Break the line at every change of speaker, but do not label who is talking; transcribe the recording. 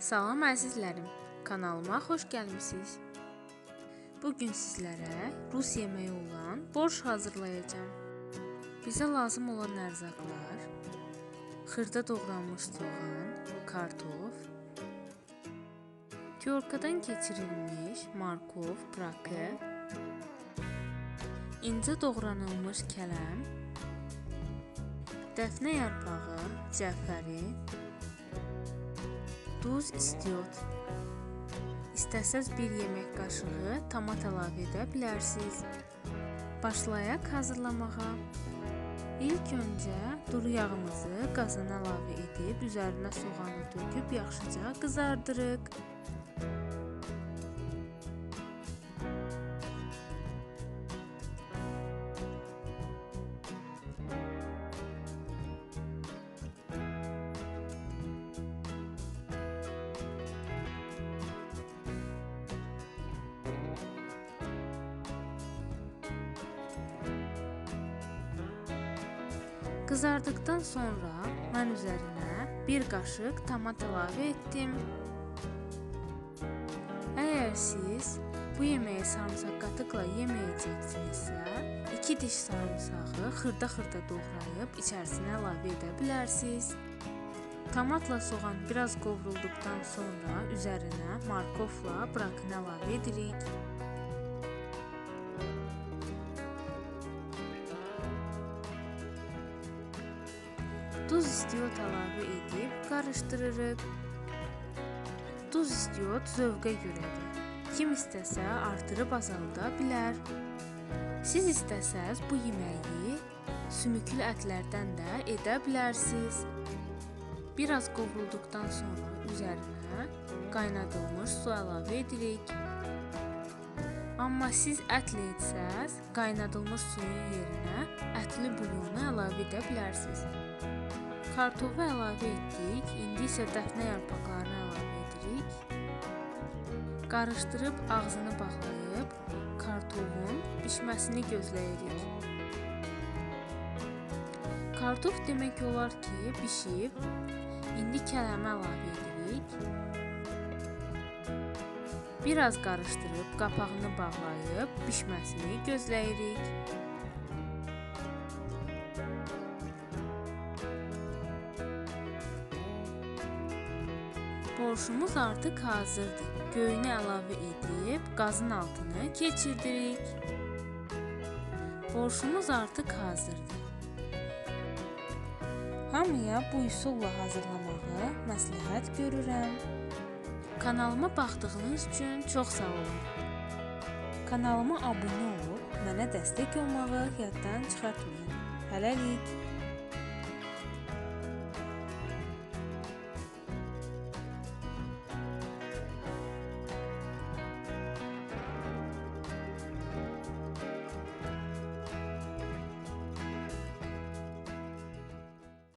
Salam əzizlərim, kanalıma xoş gəlmisiniz. Bu gün sizlərə rus yeməyi olan borş hazırlayacağam. Bizə lazım olan ərzaqlar: xırda doğranmış soğan, kartof, tyorkadan keçirilmiş markov, brakı, incə doğranılmış kələm, dəfnə yarpağı, cəfəri, duz istiot. İstəsəz bir yemək qaşığı tomat əlavə edə bilərsiniz. Başlayaq hazırlamağa. İlk öncə duru yağımızı qazana əlavə edib üzərinə soğanı töküb yaxşıca qızardırıq. Qızardıqdan sonra mən üzərinə 1 qaşıq tomat əlavə etdim. Əgər siz bu yeməyi sarımsaq qatıqla yeməyəcəksinizsə, 2 diş sarımsağı xırda-xırda doğrayıb içərisinə əlavə edə bilərsiniz. Tomatla soğan biraz qovrulduqdan sonra üzərinə markovla brakını əlavə edirik. Duz istiot əlavə edib qarışdırırıq. Duz istiot zövqə görədir. Kim istəsə artırıb azalda bilər. Siz istəsəz bu yeməyi sümüklü ətlərdən də edə bilərsiniz. Biraz qovrulduqdan sonra üzərinə qaynadılmış su əlavə edirik. Amma siz ətlə etsəz, qaynadılmış suyun yerinə ətli bulyonu əlavə edə bilərsiniz. Kartofu əlavə etdik. İndi isə dəfnə yarpaqlarını əlavə edirik. Qarışdırıb ağzını bağlayıb kartofun bişməsini gözləyirik. Kartof demək olar ki, bişib. İndi kələmə əlavə edirik. Biraz qarışdırıb qapağını bağlayıb bişməsini gözləyirik. Borşumuz artıq hazırdır. Göyünü əlavə edib qazın altını keçirdirik. Borşumuz artıq hazırdır. Hamıya bu üsulla hazırlamağı məsləhət görürəm. Kanalıma baxdığınız üçün çox sağ olun. Kanalıma abunə olub mənə dəstək olmağı yaddan çıxartmayın. Hələlik.